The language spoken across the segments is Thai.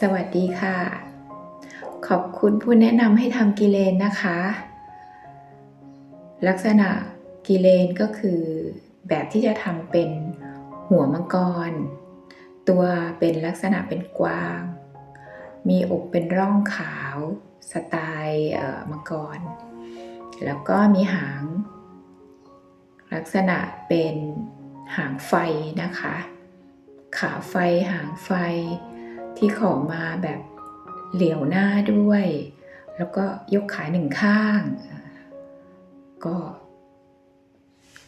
สวัสดีค่ะ ขอบคุณผู้แนะนำให้ทำกิเลนนะคะ ลักษณะกิเลนก็คือ แบบที่จะทำเป็นหัวมังกร ตัวเป็นลักษณะเป็นกวาง มีอกเป็นร่องขาวสไตล์มังกร แล้วก็มีหาง ลักษณะเป็นหางไฟนะคะ ขาไฟหางไฟ ที่ขอมาแบบเหลียวหน้าด้วย แล้วก็ยกขาหนึ่งข้าง ก็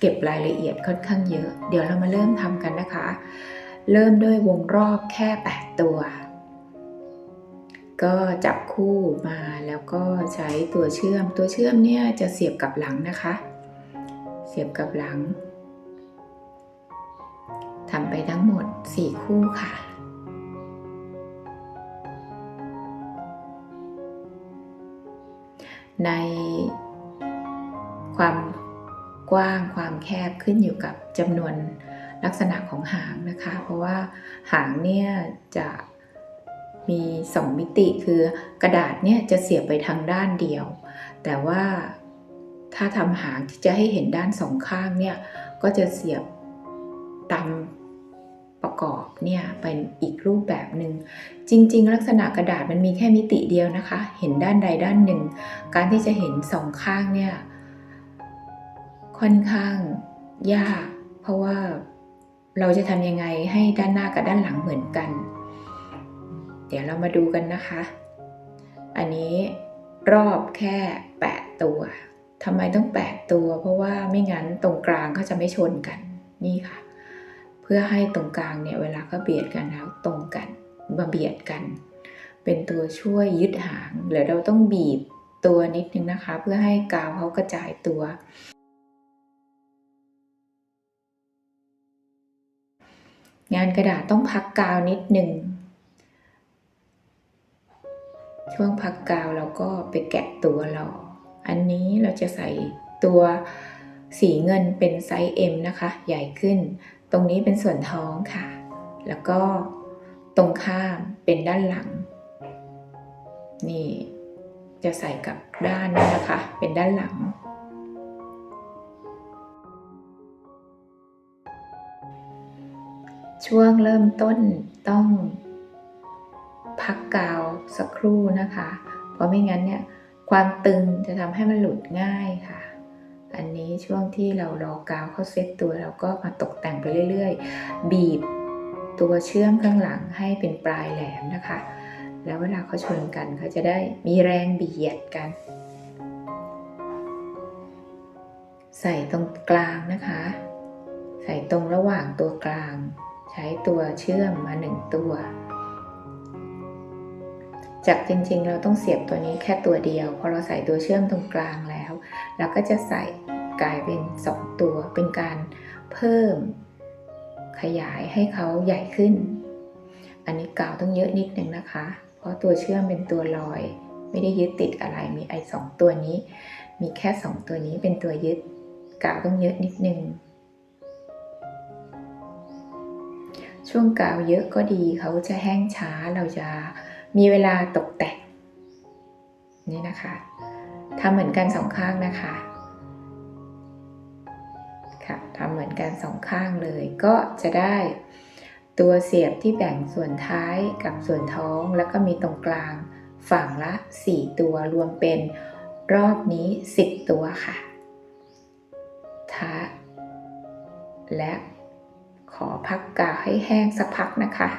เก็บรายละเอียดค่อนข้างเยอะ เดี๋ยวเรามาเริ่มทำกันนะคะ เริ่มด้วยวงรอบแค่ 8 ตัว ก็จับคู่มาแล้วก็ใช้ตัวเชื่อม ตัวเชื่อมเนี่ยจะเสียบกับหลังนะคะ เสียบกับหลังทำไปทั้งหมด 4 คู่ค่ะ ในความกว้างความแคบขึ้นอยู่กับจำนวนลักษณะของหางนะคะ เพราะว่าหางเนี่ยจะมี 2 มิติคือกระดาษเนี่ยจะเสียบไปทางด้านเดียว แต่ว่าถ้าทำหางที่จะให้เห็นด้านสองข้างเนี่ยก็จะเสียบตาม ประกอบเนี่ยเป็นอีกรูปแบบหนึ่งจริง ๆ ลักษณะกระดาษมันมีแค่มิติเดียวนะคะ เห็นด้านใดด้านหนึ่ง การที่จะเห็นสองข้างเนี่ยค่อนข้างยาก เพราะว่าเราจะทำยังไงให้ด้านหน้ากับด้านหลังเหมือนกัน เดี๋ยวเรามาดูกันนะคะ อันนี้รอบแค่ 8 ตัวทำไมต้อง 8 ตัว เพราะว่าไม่งั้นตรงกลางเขาจะไม่ชนกันนี่ค่ะ เพื่อให้ตรงกลางเนี่ยเวลาเขาเบียดกันแล้วตรงกันมาเบียดกัน เป็นตัวช่วยยึดหางเดี๋ยวเราต้องบีบตัวนิดนึงนะคะ เพื่อให้กาวเขากระจายตัว งานกระดาษต้องพักกาวนิดนึงช่วงพักกาวเราก็ไปแกะตัวเราอันนี้เราจะใส่ตัวสีเงินเป็นไซส์ M นะคะ ใหญ่ขึ้น รงนี้เป็นส่วนท้องค่ะ แล้วก็ตรงข้ามเป็นด้านหลัง นี่จะใส่กับด้านนี้นะคะ เป็นด้านหลัง ช่วงเริ่มต้นต้องพักกาวสักครู่นะคะ เพราะไม่งั้นเนี่ยความตึงจะทำให้มันหลุดง่ายค่ะ อันนี้ช่วงที่เรารอกาวเข้าเซตตัวเราก็มาตกแต่งไปเรื่อยๆ บีบตัวเชื่อมข้างหลังให้เป็นปลายแหลมนะคะ แล้วเวลาเขาชนกันเขาจะได้มีแรงเบียดกัน ใส่ตรงกลางนะคะ ใส่ตรงระหว่างตัวกลาง ใช้ตัวเชื่อมมาหนึ่งตัว จากจริงๆ เราต้องเสียบตัวนี้แค่ตัวเดียว พอเราใส่ตัวเชื่อมตรงกลางแล้ว เราก็จะใส่กลายเป็น 2 ตัว เป็นการเพิ่มขยายให้เขาใหญ่ขึ้น อันนี้กาวต้องเยอะนิดนึงนะคะ เพราะตัวเชื่อมเป็นตัวลอย ไม่ได้ยึดติดอะไร มีไอ้สองตัวนี้ มีแค่ 2 ตัวนี้เป็นตัวยึด กาวต้องเยอะนิดนึง ช่วงกาวเยอะก็ดีเขาจะแห้งช้า เราจะ มีเวลาตกแต่งนี่นะคะทำเหมือนกันสองข้างนะคะค่ะทำเหมือนกันสองข้างเลย ก็จะได้ตัวเสียบที่แบ่งส่วนท้ายกับส่วนท้องแล้วก็มีตรงกลางฝั่งละ 4 ตัวรวมเป็นรอบนี้ 10 ตัวค่ะทะและขอพักกาวให้แห้งสักพักนะคะ